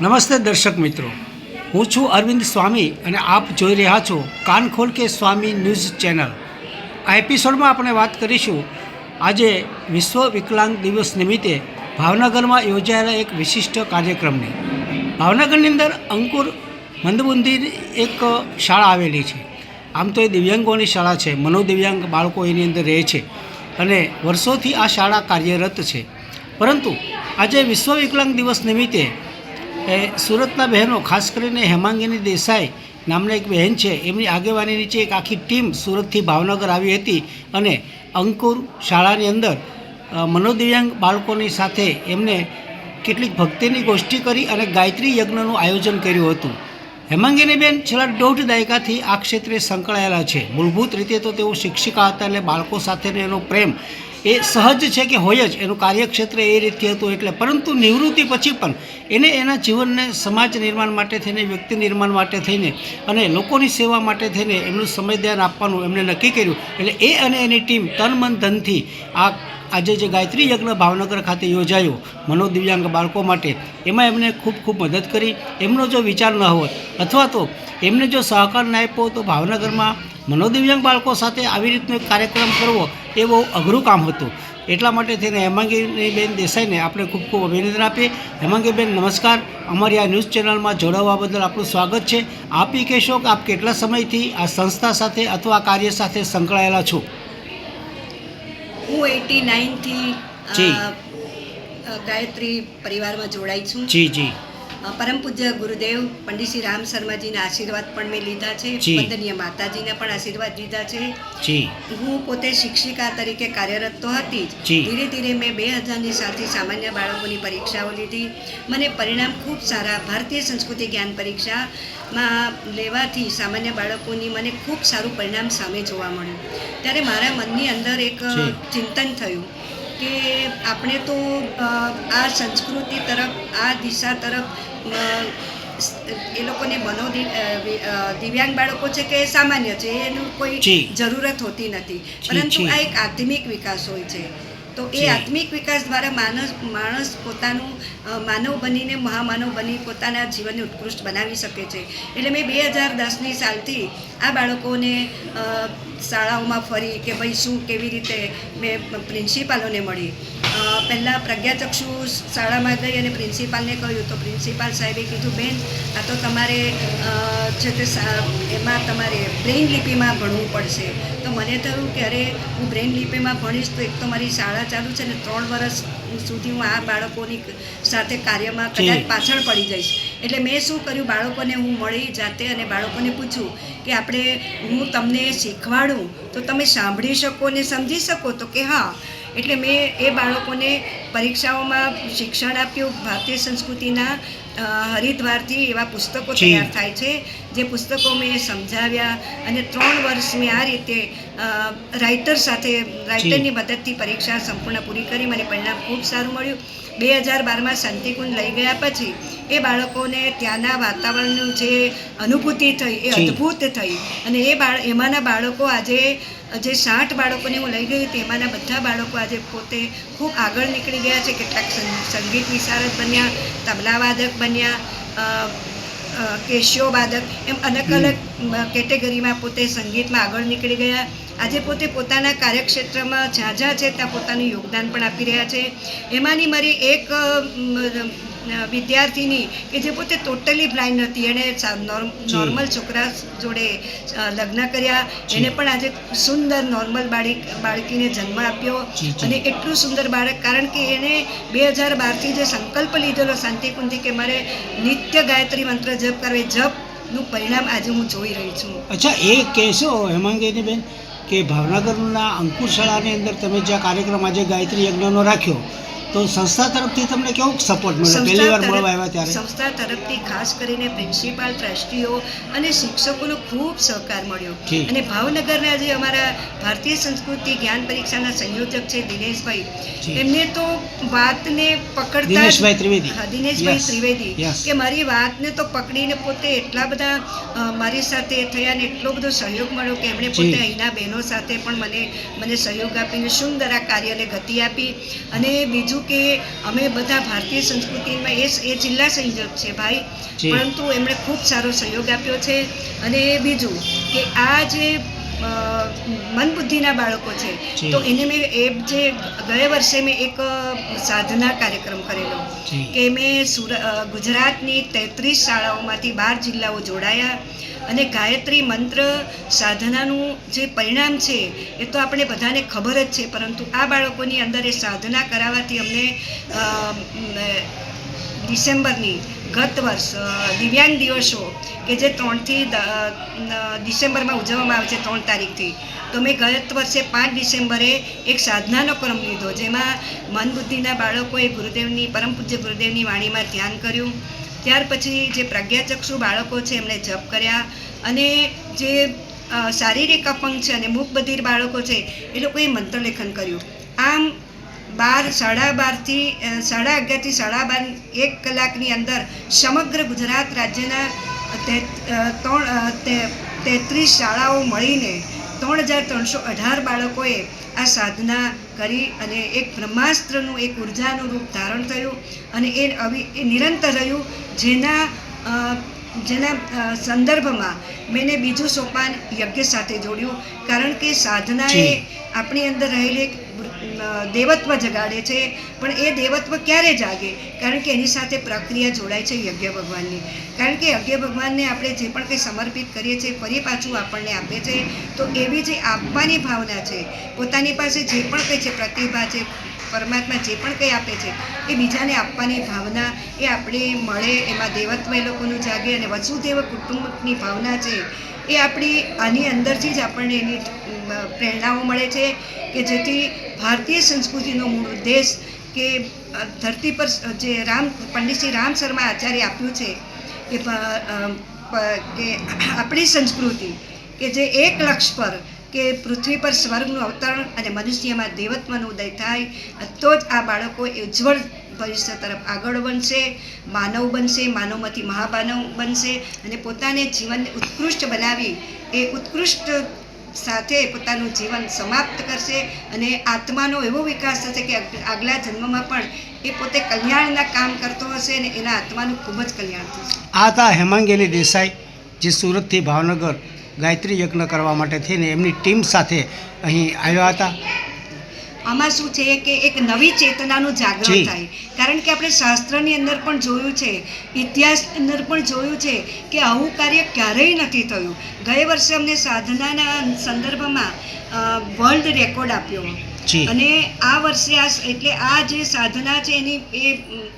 નમસ્તે દર્શક મિત્રો. હું છું અરવિંદ સ્વામી અને આપ જોઈ રહ્યા છો કાન ખોલ કે સ્વામી ન્યૂઝ ચેનલ. આ એપિસોડમાં આપણે વાત કરીશું આજે વિશ્વ વિકલાંગ દિવસ નિમિત્તે ભાવનગરમાં યોજાયેલા એક વિશિષ્ટ કાર્યક્રમની. ભાવનગરની અંદર અંકુર મંદબુંદી એક શાળા આવેલી છે. આમ તો એ દિવ્યાંગોની શાળા છે. મનોદિવ્યાંગ બાળકો એની અંદર રહે છે અને વર્ષોથી આ શાળા કાર્યરત છે. પરંતુ આજે વિશ્વ વિકલાંગ દિવસ નિમિત્તે એ સુરતના બહેનો, ખાસ કરીને હેમાંગીની દેસાઈ નામના એક બહેન છે, એમની આગેવાની નીચે એક આખી ટીમ સુરતથી ભાવનગર આવી હતી અને અંકુર શાળાની અંદર મનોદિવ્યાંગ બાળકોની સાથે એમને કેટલીક ભક્તિની ગોષ્ઠી કરી અને ગાયત્રી યજ્ઞનું આયોજન કર્યું હતું. હેમાંગીનીબેન છેલ્લા દોઢ દાયકાથી આ ક્ષેત્રે સંકળાયેલા છે. મૂળભૂત રીતે તો તેઓ શિક્ષિકા હતા એટલે બાળકો સાથેનો એનો પ્રેમ એ સહજ છે કે હોય જ. એનું કાર્યક્ષેત્ર એ રીતે હતું એટલે. પરંતુ નિવૃત્તિ પછી પણ એને એના જીવનને સમાજ નિર્માણ માટે થઈને, વ્યક્તિ નિર્માણ માટે થઈને અને લોકોની સેવા માટે થઈને એમનું સમય ધ્યાન આપવાનું એમણે નક્કી કર્યું. એટલે એ અને એની ટીમ તન મન ધનથી આ આજે જે ગાયત્રી યજ્ઞ ભાવનગર ખાતે યોજાયો, મનોદિવ્યાંગ બાળકો માટે, એમાં એમને ખૂબ ખૂબ મદદ કરી. એમનો જો વિચાર ન હોત અથવા તો એમને જો સહકાર ના આપ્યો તો ભાવનગરમાં મનોદિવ્યાંગ બાળકો સાથે આવી રીતનો એક કાર્યક્રમ કરવો એ બહુ અઘરું કામ હતું. એટલા માટે થઈને હેમાંગીબેન દેસાઈને આપણે ખૂબ ખૂબ અભિનંદન આપીએ. હેમાંગીબેન નમસ્કાર. અમારી આ ન્યૂઝ ચેનલમાં જોડાવા બદલ આપણું સ્વાગત છે. આપ એ કહેશો કે આપ કેટલા સમયથી આ સંસ્થા સાથે અથવા કાર્ય સાથે સંકળાયેલા છો? હું એટી નાઇનથી જી. ગાયત્રી પરિવારમાં જોડાઈ છું. જી જી. પરમ પૂજ્ય ગુરુદેવ પંડિત શ્રી રામ શર્માજીના આશીર્વાદ પણ મેં લીધા છે. વંદનીય માતાજીના પણ આશીર્વાદ લીધા છે. હું પોતે શિક્ષિકા તરીકે કાર્યરત તો હતી જ. ધીરે ધીરે મેં બે હજારની સાલથી સામાન્ય બાળકોની પરીક્ષાઓ લીધી. મને પરિણામ ખૂબ સારા ભારતીય સંસ્કૃતિ જ્ઞાન પરીક્ષામાં લેવાથી સામાન્ય બાળકોની મને ખૂબ સારું પરિણામ સામે જોવા મળ્યું. ત્યારે મારા મનની અંદર એક ચિંતન થયું કે આપણે તો આ સંસ્કૃતિ તરફ આ દિશા તરફ એ લોકોને મનો દિવ્યાંગ બાળકો છે કે સામાન્ય છે એનું કોઈ જરૂરત હોતી નથી. પરંતુ આ એક આત્મિક વિકાસ હોય છે. તો એ. આત્મિક વિકાસ દ્વારા માણસ માણસ પોતાનું માનવ બનીને મહામાનવ બની પોતાના જીવનને ઉત્કૃષ્ટ બનાવી શકે છે. એટલે મેં બે હજાર દસની સાલથી આ બાળકોને શાળાઓમાં ફરી કે ભાઈ શું કેવી રીતે મેં પ્રિન્સિપાલોને મળી. પહેલાં પ્રજ્ઞાચક્ષુ શાળામાં ગઈ અને પ્રિન્સિપાલને કહ્યું તો પ્રિન્સિપાલ સાહેબે કીધું બેન આ તો તમારે છે તે સા- એમાં તમારે બ્રેઇન લિપિમાં ભણવું પડશે. તો મને થયું કે અરે હું બ્રેઇન લિપિમાં ભણીશ તો એક તો મારી શાળા ચાલુ છે ને ત્રણ વર્ષ સુધી હું આ બાળકોની સાથે કાર્યમાં કદાચ પાછળ પડી જઈશ. એટલે મેં શું કર્યું બાળકોને હું મળી જાતે અને બાળકોને પૂછું કે આપણે હું તમને શીખવાડું તો તમે સાંભળી શકો ને સમજી શકો? તો કે હા. એટલે મેં એ બાળકોને પરીક્ષાઓમાં શિક્ષણ આપ્યું ભારતીય સંસ્કૃતિના હરિદ્વારથી એવા પુસ્તકો તૈયાર થાય છે જે પુસ્તકો મેં સમજાવ્યા અને ત્રણ વર્ષ મેં આ રીતે રાઇટર સાથે રાઇટરની મદદથી પરીક્ષા સંપૂર્ણ પૂરી કરી. મને પરિણામ ખૂબ સારું મળ્યું. બે હજાર બારમાં શાંતિકુંજ લઈ ગયા પછી એ બાળકોને ત્યાંના વાતાવરણનું જે અનુભૂતિ થઈ એ અદ્ભુત થઈ. અને એ બાળ એમાંના બાળકો આજે જે સાઠ બાળકોને હું લઈ ગઈ હતી એમાંના બધા બાળકો આજે પોતે ખૂબ આગળ નીકળી ગયા છે. કેટલાક સંગીત વિશારદ બન્યા તબલાવાદક બન્યા કેશિયો વાદક એમ અલગ અલગ કેટેગરીમાં પોતે સંગીતમાં આગળ નીકળી ગયા. આજે પોતે પોતાના કાર્યક્ષેત્રમાં જ્યાં જ્યાં છે ત્યાં પોતાનું યોગદાન પણ આપી રહ્યા છે. એમાંની મારી એક વિદ્યાર્થીની કે જે પોતે ટોટલી બ્લાઇન્ડ હતી. એણે જી. નોર્મલ છોકરા જોડે લગ્ન કર્યા. એને પણ આજે સુંદર નોર્મલ બાળક બાળકીને જન્મ આપ્યો જી, જી. અને એટલું સુંદર બાળક. કારણ કે એને બે હજાર બારથી જે સંકલ્પ લીધેલો શાંતિકુંજી કે મારે નિત્ય ગાયત્રી મંત્ર જપ કરવે જપ જપનું પરિણામ આજે હું જોઈ રહી છું. અચ્છા એ કહેશો હેમાંગીની બેન કે ભાવનગરના અંકુર શાળાની અંદર તમે જ્યાં કાર્યક્રમ આજે ગાયત્રી યજ્ઞનો રાખ્યો તો સંસ્થા તરફથી તમને કેવો સપોર્ટ મળ્યો? પહેલી વાર મળવા આવ્યા ત્યારે? સંસ્થા તરફથી ખાસ કરીને પ્રિન્સિપાલ ટ્રસ્ટીઓ અને શિક્ષકોનો ખૂબ સહકાર મળ્યો. અને ભાવનગરના જે અમારા ભારતીય સંસ્કૃતિ જ્ઞાન પરીક્ષાના સંયોજક છે દિનેશભાઈ એમને તો વાતને પકડતા દિનેશભાઈ ત્રિવેદી. હા દિનેશભાઈ ત્રિવેદી. કે મારી વાતને તો પકડીને પોતે એટલા બધા મારી સાથે થયા ને એટલો બધો સહયોગ મળ્યો કે એમણે પોતે અહીંના બહેનો સાથે પણ મને મને સહયોગ આપીને સુંદર આ કાર્યને ગતિ આપી. અને બીજું કે અમે બધા ભારતીય સંસ્કૃતિમાં એ એ જિલ્લા સંયોજક છે ભાઈ. પરંતુ એમણે ખૂબ સારો સહયોગ આપ્યો છે. અને બીજું કે આ જે અ, મંદબુદ્ધિના બાળકો છે. તો એને મેં એ જે ગયા વર્ષે મેં એક સાધના કાર્યક્રમ કરેલો. કે મેં સુરત ગુજરાતની તેત્રીસ શાળાઓમાંથી બાર જિલ્લાઓ જોડાયા અને ગાયત્રી મંત્ર સાધનાનું જે પરિણામ છે એ તો આપણે બધાને ખબર જ છે પરંતુ આ બાળકોની અંદર એ સાધના કરાવવાથી અમને ડિસેમ્બરની ગત વર્ષ દિવ્યાંગ દિવસો કે જે ત્રણથી ડિસેમ્બરમાં ઉજવવામાં આવે છે ત્રણ તારીખથી. તો મેં ગત વર્ષે પાંચ ડિસેમ્બરે એક સાધનાનો ક્રમ લીધો, જેમાં મન બુદ્ધિના બાળકોએ ગુરુદેવની, પરમ પૂજ્ય ગુરુદેવની વાણીમાં ધ્યાન કર્યું. ત્યાર પછી જે પ્રજ્ઞાચક્ષુ બાળકો છે એમણે જપ કર્યા અને જે શારીરિક અપંગ છે અને મૂક બધિર બાળકો છે એ લોકોએ મંત્રલેખન કર્યું. આમ બાર સાડા બારથી સાડા અગિયારથી સાડા બાર એક કલાકની અંદર સમગ્ર ગુજરાત રાજ્યના ત્રણ તેત્રીસ શાળાઓ મળીને ત્રણ હજાર ત્રણસો અઢાર બાળકોએ આ સાધના કરી અને એક બ્રહ્માસ્ત્રનું એક ઉર્જાનું રૂપ ધારણ થયું અને એ એ નિરંતર રહ્યું. જેના જેના સંદર્ભમાં મેં બીજું સોપાન યજ્ઞ સાથે જોડ્યું. કારણ કે સાધના એ આપણી અંદર રહેલી એક દેવત્વ જગાડે છે, પણ એ દેવત્વ ક્યારે જાગે? કારણ કે એની સાથે પ્રક્રિયા જોડાય છે યજ્ઞ ભગવાનની. કારણ કે યજ્ઞ ભગવાનને આપણે જે પણ કંઈ સમર્પિત કરીએ છીએ, ફરી પાછું આપણને આપે છે. તો એવી જે આપવાની ભાવના છે, પોતાની પાસે જે પણ કંઈ છે, પ્રતિભા છે, પરમાત્મા જે પણ કંઈ આપે છે, એ બીજાને આપવાની ભાવના એ આપણે મળે, એમાં દેવત્વ એ લોકોનું જાગે અને વસુદેવ કુટુંબની ભાવના છે, એ આપણી આની અંદરથી જ આપણને એની પ્રેરણાઓ મળે છે કે જેથી ભારતીય સંસ્કૃતિનો મૂળ ઉદ્દેશ કે ધરતી પર જે રામ, પંડિત શ્રી રામ શર્મા આચાર્ય આપ્યું છે કે કે આપણી સંસ્કૃતિ કે જે એક લક્ષ્ય પર કે પૃથ્વી પર સ્વર્ગનું અવતરણ અને મનુષ્યમાં દેવત્વનો ઉદય થાય, તો જ આ બાળકો એ ઉજ્જવળ ભવિષ્ય તરફ આગળ બનશે માનવ બનશે, માનવમાંથી મહામાનવ બનશે અને પોતાને જીવનને ઉત્કૃષ્ટ બનાવી એ ઉત્કૃષ્ટ સાથે પોતાનું જીવન સમાપ્ત કરશે અને આત્માનો એવો વિકાસ થશે કે આગલા જન્મમાં પણ એ પોતે કલ્યાણના કામ કરતો હશે અને એના આત્માનું ખૂબ જ કલ્યાણ થશે. આ હતા હેમાંગેલી દેસાઈ, જે સુરતથી ભાવનગર ગાયત્રી યજ્ઞ કરવા માટે થઈને એમની ટીમ સાથે અહીં આવ્યા હતા. આમાં શું છે કે એક નવી ચેતનાનું જાગરણ થાય. કારણ કે આપણે શાસ્ત્રની અંદર પણ જોયું છે ઇતિહાસ અંદર પણ જોયું છે કે આવું કાર્ય ક્યારેય નથી થયું. ગયે વર્ષે અમને સાધનાના સંદર્ભમાં વર્લ્ડ રેકોર્ડ આપ્યો. અને આ વર્ષે આ એટલે આ જે સાધના છે એની એ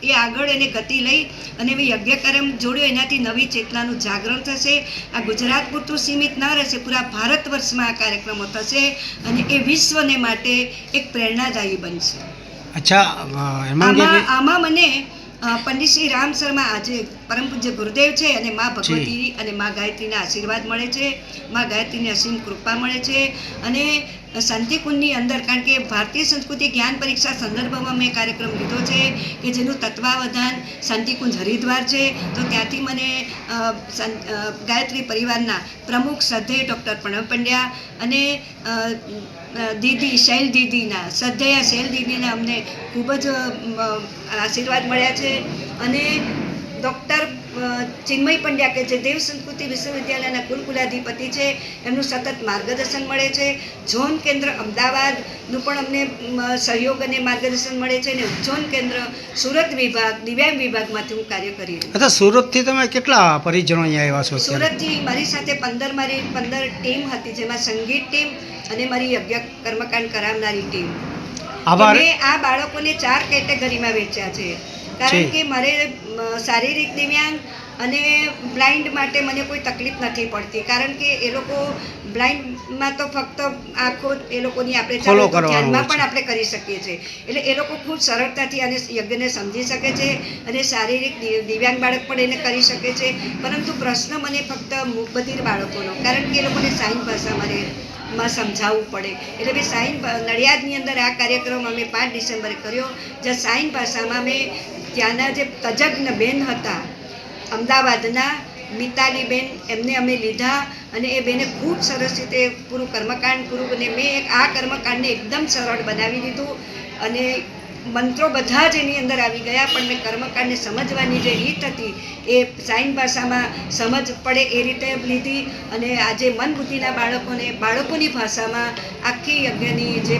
એ આગળ એને ગતિ લઈ અને એ યજ્ઞકર્મ જોડ્યો એનાથી નવી ચેતનાનું જાગરણ થશે. આ ગુજરાત પૂરતું સીમિત ન રહેશે પૂરા ભારત વર્ષમાં આ કાર્યક્રમો થશે અને એ વિશ્વને માટે એક પ્રેરણાદાયી બનશે. અચ્છા આમાં આમાં મને પંડિત શ્રી રામ શર્મા આજે પરમ પૂજ્ય ગુરુદેવ છે અને મા ભગવતી અને મા ગાયત્રીના આશીર્વાદ મળે છે. મા ગાયત્રીની અસીમ કૃપા મળે છે. અને શાંતિકુંજની અંદર કારણ કે ભારતીય સંસ્કૃતિ જ્ઞાન પરીક્ષા સંદર્ભમાં મેં કાર્યક્રમ લીધો છે કે જેનું તત્વાવધાન શાંતિકુંજ હરિદ્વાર છે. તો ત્યાંથી મને ગાયત્રી પરિવારના પ્રમુખ શ્રદ્ધેય ડૉક્ટર પ્રણવ પંડ્યા અને દીદી શૈલ દીદીના શ્રદ્ધેયા શૈલ દીદીના અમને ખૂબ જ આશીર્વાદ મળ્યા છે. અને ડૉક્ટર ચિન્મય પંડ્યા કે જે દેવ સંસ્કૃતિ વિશ્વવિદ્યાલયના કુલકુલાધિપતિ છે એમનું સતત માર્ગદર્શન મળે છે. ઝોન કેન્દ્ર અમદાવાદનું પણ અમને સહયોગ અને માર્ગદર્શન મળે છે અને ઝોન કેન્દ્ર સુરત વિભાગ દિવ્યાંગ વિભાગમાંથી હું કાર્ય કરી રહી છું. સુરતથી તમે કેટલા પરિજનો અહીંયા આવ્યા છો સુરતથી મારી સાથે પંદર મારી પંદર ટીમ હતી જેમાં સંગીત ટીમ અને મારી યજ્ઞ કર્મકાંડ કરાવનારી ટીમ. આભાર. આ બાળકોને ચાર કેટેગરીમાં વેચ્યા છે. કારણ કે મારે શારીરિક દિવ્યાંગ અને બ્લાઇન્ડ માટે મને કોઈ તકલીફ નથી પડતી. કારણ કે એ લોકો બ્લાઇન્ડમાં તો ફક્ત આંખો એ લોકોની આપણે ધ્યાનમાં પણ આપણે કરી શકીએ છીએ. એટલે એ લોકો ખૂબ સરળતાથી અને યજ્ઞને સમજી શકે છે અને શારીરિક દિવ્યાંગ બાળક પણ એને કરી શકે છે. પરંતુ પ્રશ્ન મને ફક્ત મૂકબધિર બાળકોનો. કારણ કે એ લોકોને સાઈન ભાષા મારે માં સમજાવવું પડે. એટલે મેં સાઈન નડિયાદની અંદર આ કાર્યક્રમ અમે પાંચ ડિસેમ્બરે કર્યો. જ્યાં સાઈન ભાષામાં મેં ત્યાંના જે તજજ્ઞ બેન હતા, અમદાવાદના મિતાલીબેન, એમને અમે લીધા અને એ બેને ખૂબ સરસ રીતે પૂરું કર્મકાંડ પૂરું અને મેં એક આ કર્મકાંડને એકદમ સરળ બનાવી દીધું અને મંત્રો બધા જ એની અંદર આવી ગયા, પણ મેં કર્મકાંડને સમજવાની જે રીત હતી એ સાઈન ભાષામાં સમજ પડે એ રીતે લીધી અને આજે મન બુદ્ધિના બાળકોને, બાળકોની ભાષામાં આખી યજ્ઞની જે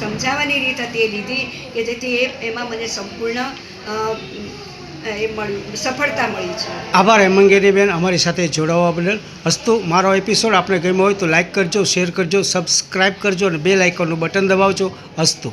સમજાવવાની રીત હતી એ લીધી કે જેથી એ, એમાં મને સંપૂર્ણ એ મળ્યું આભાર, હેમંગેરીબેન. અમારી સાથે જોડાવા બદલ હસ્તુ મારો એપિસોડ આપણે ગમ્યો હોય તો લાઇક કરજો શેર કરજો સબસ્ક્રાઈબ કરજો અને બે લાઇકોનું બટન દબાવજો. હસ્તુ.